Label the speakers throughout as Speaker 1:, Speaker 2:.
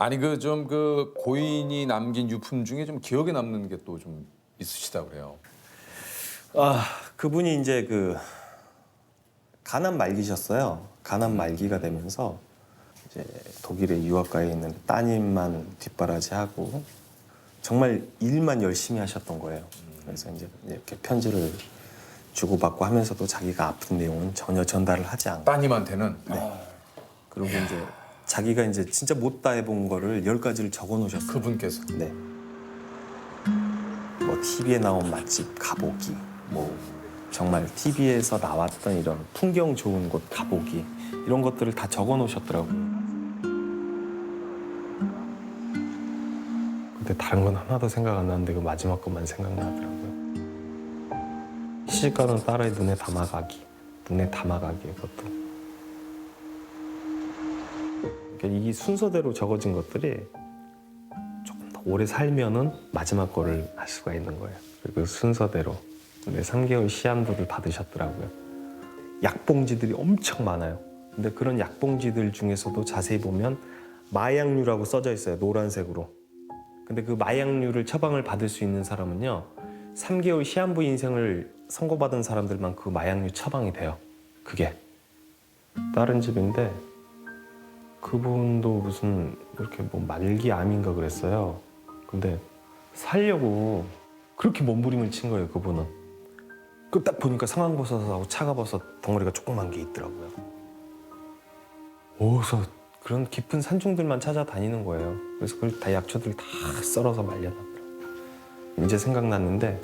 Speaker 1: 아니 그 좀 그 고인이 남긴 유품 중에 좀 기억에 남는 게 또 좀 있으시다 그래요.
Speaker 2: 아 그분이 이제 그 가난 말기셨어요. 가난 말기가 되면서 이제 독일의 유학가에 있는 따님만 뒷바라지하고 정말 일만 열심히 하셨던 거예요. 그래서 이제 이렇게 편지를 주고받고 하면서도 자기가 아픈 내용은 전혀 전달을 하지 않고
Speaker 1: 따님한테는
Speaker 2: 그리고 이제 자기가 이제 진짜 못 다 해본 거를 열 가지를 적어 놓으셨어요.
Speaker 1: 그분께서
Speaker 2: 네. 뭐 TV에 나온 맛집 가보기, 뭐 정말 TV에서 나왔던 이런 풍경 좋은 곳 가보기 이런 것들을 다 적어 놓으셨더라고요. 근데 다른 건 하나도 생각 안 나는데 그 마지막 것만 생각나더라고요. 시집가는 딸의 눈에 담아가기, 눈에 담아가기 그것도. 그러니까 이 순서대로 적어진 것들이 조금 더 오래 살면은 마지막 거를 할 수가 있는 거예요. 그 순서대로. 근데 3개월 시한부를 받으셨더라고요. 약봉지들이 엄청 많아요. 근데 그런 약봉지들 중에서도 자세히 보면 마약류라고 써져 있어요. 노란색으로. 근데 그 마약류를 처방을 받을 수 있는 사람은요. 3개월 시한부 인생을 선고받은 사람들만 그 마약류 처방이 돼요. 그게. 다른 집인데 그분도 무슨 이렇게 뭐 말기 암인가 그랬어요. 근데 살려고 그렇게 몸부림을 친 거예요, 그분은. 그 딱 보니까 상황버섯하고 차가버섯 덩어리가 조그만 게 있더라고요. 어디서 그런 깊은 산중들만 찾아다니는 거예요. 그래서 그걸 다 약초들 다 썰어서 말려놨더라고요. 이제 생각났는데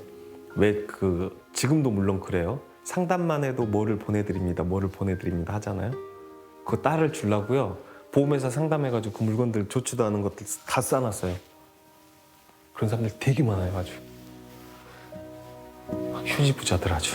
Speaker 2: 왜 그 지금도 물론 그래요. 상담만 해도 뭐를 보내드립니다, 뭐를 보내드립니다 하잖아요. 그 딸을 주려고요. 보험회사 상담해가지고 그 물건들 좋지도 않은 것들 다 싸놨어요. 그런 사람들 되게 많아요, 아주. 휴지 부자들 아주.